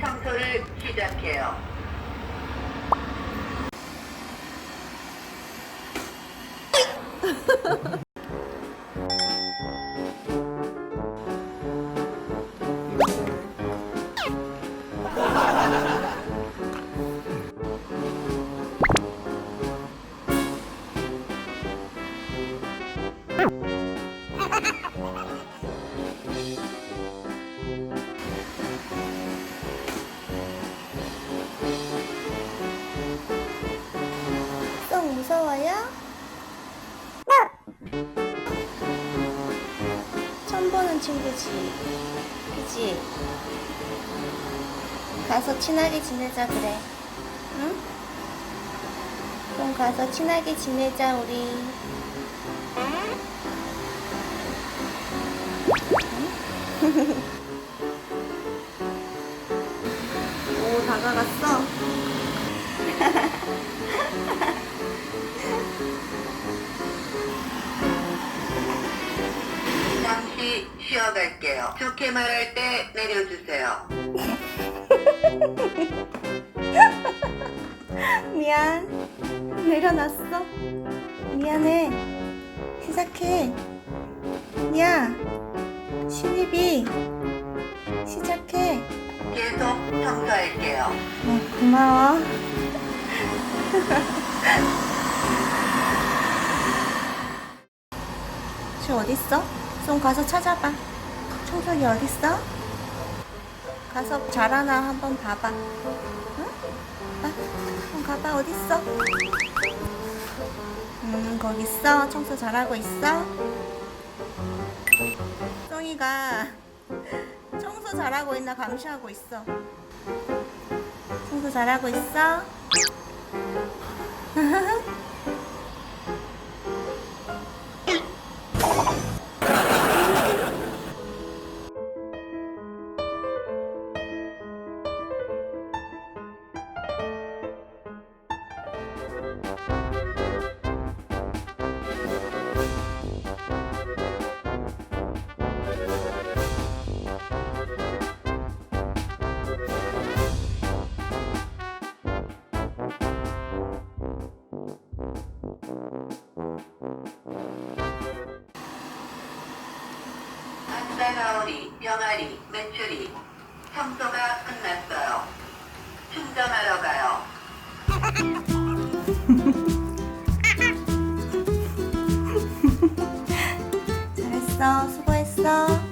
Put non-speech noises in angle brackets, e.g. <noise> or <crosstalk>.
청소를 시작해요. 무서워요? 처음 보는 친구지. 그치? 가서 친하게 지내자 그래. 응? 그럼 가서 친하게 지내자 우리. 응? <laughs> 오 다가갔어. <laughs> 잠시 쉬어갈게요. 좋게 말할 때 내려주세요. <laughs> 미안. 내려놨어. 미안해. 시작해. 야, 신입이 시작해. 계속 청소할게요. 어, 고마워. 쟤 어딨어? 좀 가서 찾아봐. 청소기 어딨어? 가서 잘하나 한번 봐봐. 응? 아, 좀 가봐 어딨어? 음 거기 있어. 청소 잘하고 있어? 송이가 청소 잘하고 있나 감시하고 있어. 청소 잘하고 있어? 안 다가오리, 병아리, 메추리. 청소가 끝났어요. 충전하러 가요. <laughs> 잘했어. 수고했어.